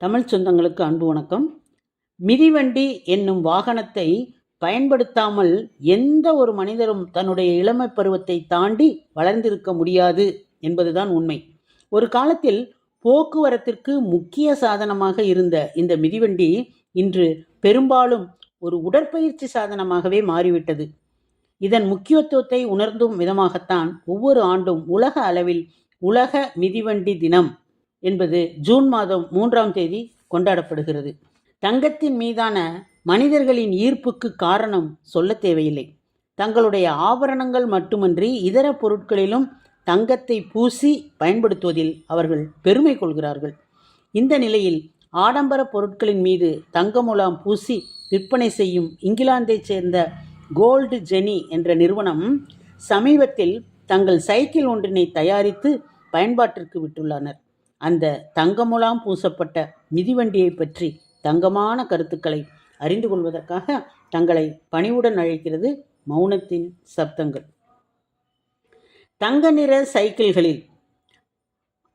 தமிழ் சொந்தங்களுக்கு அன்பு வணக்கம். மிதிவண்டி என்னும் வாகனத்தை பயன்படுத்தாமல் எந்த ஒரு மனிதரும் தன்னுடைய இளமை பருவத்தை தாண்டி வளர்ந்திருக்க முடியாது என்பதுதான் உண்மை. ஒரு காலத்தில் போக்குவரத்திற்கு முக்கிய சாதனமாக இருந்த இந்த மிதிவண்டி இன்று பெரும்பாலும் ஒரு உடற்பயிற்சி சாதனமாகவே மாறிவிட்டது. இதன் முக்கியத்துவத்தை உணர்ந்தும் விதமாகத்தான் ஒவ்வொரு ஆண்டும் உலக அளவில் உலக மிதிவண்டி தினம் என்பது ஜூன் மாதம் மூன்றாம் தேதி கொண்டாடப்படுகிறது. தங்கத்தின் மீதான மனிதர்களின் ஈர்ப்புக்கு காரணம் சொல்ல தேவையில்லை. தங்களுடைய ஆபரணங்கள் மட்டுமன்றி இதர பொருட்களிலும் தங்கத்தை பூசி பயன்படுத்துவதில் அவர்கள் பெருமை கொள்கிறார்கள். இந்த நிலையில் ஆடம்பர பொருட்களின் மீது தங்க முலாம் பூசி விற்பனை செய்யும் இங்கிலாந்தைச் சேர்ந்த கோல்டு ஜெனி என்ற நிறுவனம் சமீபத்தில் தங்கள் சைக்கிள் ஒன்றினை தயாரித்து பயன்பாட்டிற்கு விட்டுள்ளனர். அந்த தங்கமுலாம் பூசப்பட்ட மிதிவண்டியை பற்றி தங்கமான கருத்துக்களை அறிந்து கொள்வதற்காக தங்களை பணிவுடன் அழைக்கிறது மௌனத்தின் சப்தங்கள். தங்க நிற சைக்கிள்களில்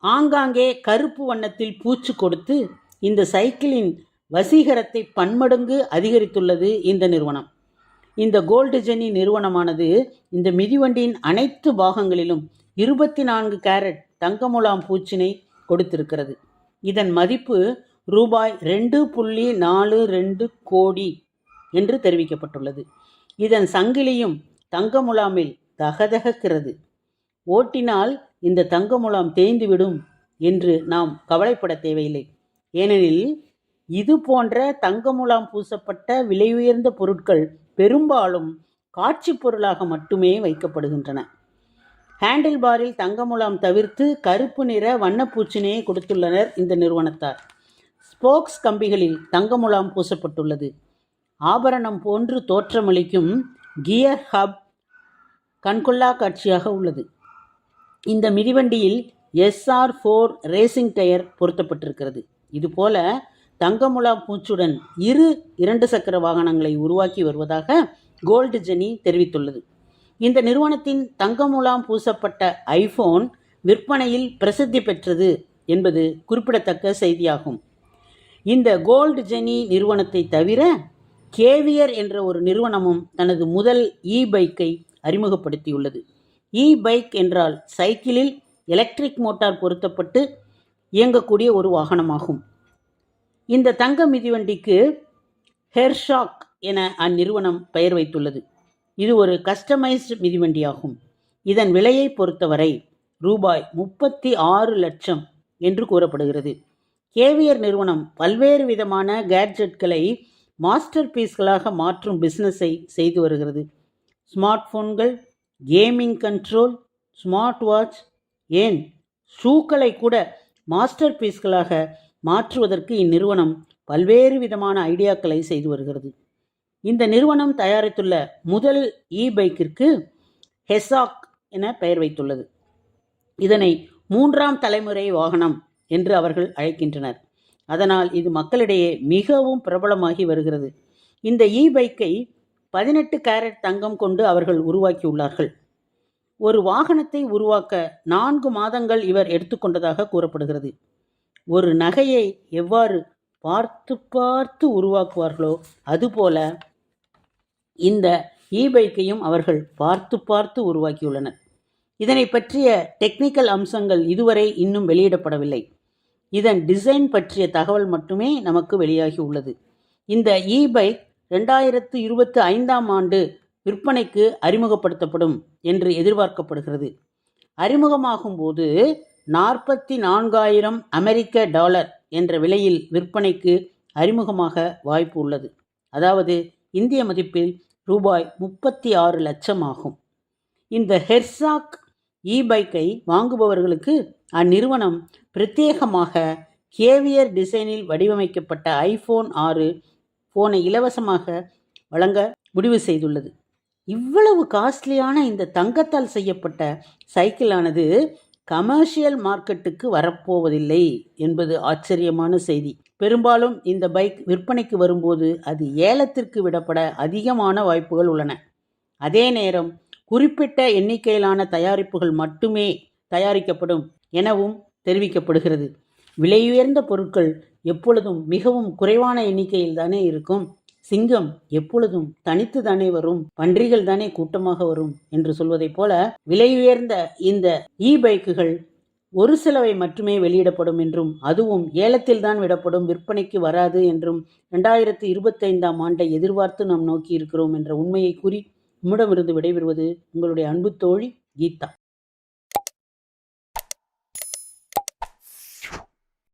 ஆங்காங்கே கருப்பு வண்ணத்தில் பூச்சு கொடுத்து இந்த சைக்கிளின் வசீகரத்தை பன்மடங்கு அதிகரித்துள்ளது இந்த நிறுவனம். இந்த கோல்டு ஜெனி நிறுவனமானது இந்த மிதிவண்டியின் அனைத்து பாகங்களிலும் இருபத்தி நான்கு கேரட் தங்கமுலாம் பூச்சினை கொடுத்திருக்கிறது. இதன் மதிப்பு ரூபாய் ரெண்டு புள்ளி நாலு ரெண்டு கோடி என்று தெரிவிக்கப்பட்டுள்ளது. இதன் சங்கிலியும் தங்கமுலாமில் தகதகக்கிறது. ஓட்டினால் இந்த தங்கமுலாம் தேய்ந்துவிடும் என்று நாம் கவலைப்பட தேவையில்லை. ஏனெனில் இது போன்ற தங்கமுலாம் பூசப்பட்ட விலையுயர்ந்த பொருட்கள் பெரும்பாலும் காட்சி பொருளாக மட்டுமே வைக்கப்படுகின்றன. ஹேண்டில் பாரில் தங்கமுலாம் தவிர்த்து கருப்பு நிற வண்ணப்பூச்சினையை கொடுத்துள்ளனர் இந்த நிறுவனத்தார். ஸ்போக்ஸ் கம்பிகளில் தங்கமுலாம் பூசப்பட்டுள்ளது. ஆபரணம் போன்று தோற்றமளிக்கும் கியர் ஹப் கண்கொள்ளா காட்சியாக உள்ளது. இந்த மிதிவண்டியில் எஸ்ஆர் ஃபோர் ரேசிங் டயர் பொருத்தப்பட்டிருக்கிறது. இதுபோல தங்கமுலாம் பூச்சுடன் இரு இரண்டு சக்கர வாகனங்களை உருவாக்கி வருவதாக கோல்டு ஜெனி தெரிவித்துள்ளது. இந்த நிறுவனத்தின் தங்கமுலாம் பூசப்பட்ட ஐபோன் விற்பனையில் பிரசித்தி பெற்றது என்பது குறிப்பிடத்தக்க செய்தியாகும். இந்த கோல்டு ஜெனி நிறுவனத்தை தவிர கேவியர் என்ற ஒரு நிறுவனமும் தனது முதல் இ பைக்கை அறிமுகப்படுத்தியுள்ளது. இ பைக் என்றால் சைக்கிளில் எலக்ட்ரிக் மோட்டார் பொருத்தப்பட்டு இயங்கக்கூடிய ஒரு வாகனமாகும். இந்த தங்க மிதிவண்டிக்கு ஹெர்ஷாக் என அந்நிறுவனம் பெயர் வைத்துள்ளது. இது ஒரு கஸ்டமைஸ்டு மிதிவண்டியாகும். இதன் விலையை பொறுத்தவரை ரூபாய் முப்பத்தி ஆறு லட்சம் என்று கூறப்படுகிறது. கேவியர் நிறுவனம் பல்வேறு விதமான கேட்ஜெட்களை மாஸ்டர் பீஸ்களாக மாற்றும் பிஸ்னஸை செய்து வருகிறது. ஸ்மார்ட் போன்கள் கேமிங் கண்ட்ரோல் ஸ்மார்ட் வாட்ச் ஏன்? ஷூக்களை கூட மாஸ்டர் பீஸ்களாக மாற்றுவதற்கு இந்நிறுவனம் பல்வேறு விதமான ஐடியாக்களை செய்து வருகிறது. இந்த நிறுவனம் தயாரித்துள்ள முதல் இ பைக்கிற்கு ஹெசாக் என பெயர் வைத்துள்ளது. இதனை மூன்றாம் தலைமுறை வாகனம் என்று அவர்கள் அழைக்கின்றனர். அதனால் இது மக்களிடையே மிகவும் பிரபலமாகி வருகிறது. இந்த இ பைக்கை பதினெட்டு கேரட் தங்கம் கொண்டு அவர்கள் உருவாக்கியுள்ளார்கள். ஒரு வாகனத்தை உருவாக்க நான்கு மாதங்கள் இவர் எடுத்துக்கொண்டதாக கூறப்படுகிறது. ஒரு நகையை எவ்வாறு பார்த்து பார்த்து உருவாக்குவார்களோ அதுபோல இந்த இ பைக்கையும் அவர்கள் பார்த்து பார்த்து உருவாக்கியுள்ளனர். இதனை பற்றிய டெக்னிக்கல் அம்சங்கள் இதுவரை இன்னும் வெளியிடப்படவில்லை. இதன் டிசைன் பற்றிய தகவல் மட்டுமே நமக்கு வெளியாகி உள்ளது. இந்த இ பைக் ரெண்டாயிரத்து இருபத்தி ஐந்தாம் ஆண்டு விற்பனைக்கு அறிமுகப்படுத்தப்படும் என்று எதிர்பார்க்கப்படுகிறது. அறிமுகமாகும் போது நாற்பத்தி நான்காயிரம் அமெரிக்க டாலர் என்ற விலையில் விற்பனைக்கு அறிமுகமாக வாய்ப்பு உள்ளது. அதாவது இந்திய மதிப்பில் ரூபாய் முப்பத்தி ஆறு லட்சம் ஆகும் இந்த ஹெர்சாக் இ பைக்கை வாங்குபவர்களுக்கு அந்நிறுவனம் பிரத்யேகமாக கேவியர் டிசைனில் வடிவமைக்கப்பட்ட ஐஃபோன் ஆறு ஃபோனை இலவசமாக வழங்க முடிவு செய்துள்ளது. இவ்வளவு காஸ்ட்லியான இந்த தங்கத்தால் செய்யப்பட்ட சைக்கிளானது கமர்ஷியல் மார்க்கெட்டுக்கு வரப்போவதில்லை என்பது ஆச்சரியமான செய்தி. பெரும்பாலும் இந்த பைக் விற்பனைக்கு வரும்போது அது ஏலத்திற்கு விடப்பட அதிகமான வாய்ப்புகள் உள்ளன. அதே நேரம் குறிப்பிட்ட எண்ணிக்கையிலான தயாரிப்புகள் மட்டுமே தயாரிக்கப்படும் எனவும் தெரிவிக்கப்படுகிறது. விலையுயர்ந்த பொருட்கள் எப்பொழுதும் மிகவும் குறைவான எண்ணிக்கையில் தானே இருக்கும். சிங்கம் எப்பொழுதும் தனித்து தானே வரும். பன்றிகள் தானே கூட்டமாக வரும் என்று சொல்வதைப் போல விலையுயர்ந்த இந்த இ பைக்குகள் ஒரு சிலவை மட்டுமே வெளியிடப்படும் என்றும் அதுவும் ஏலத்தில் தான் விடப்படும் விற்பனைக்கு வராது என்றும் ரெண்டாயிரத்தி இருபத்தைந்தாம் ஆண்டை எதிர்பார்த்து நாம் நோக்கி இருக்கிறோம் என்ற உண்மையை கூறி உம்மிடமிருந்து விடைபெறுவது உங்களுடைய அன்பு தோழி கீதா.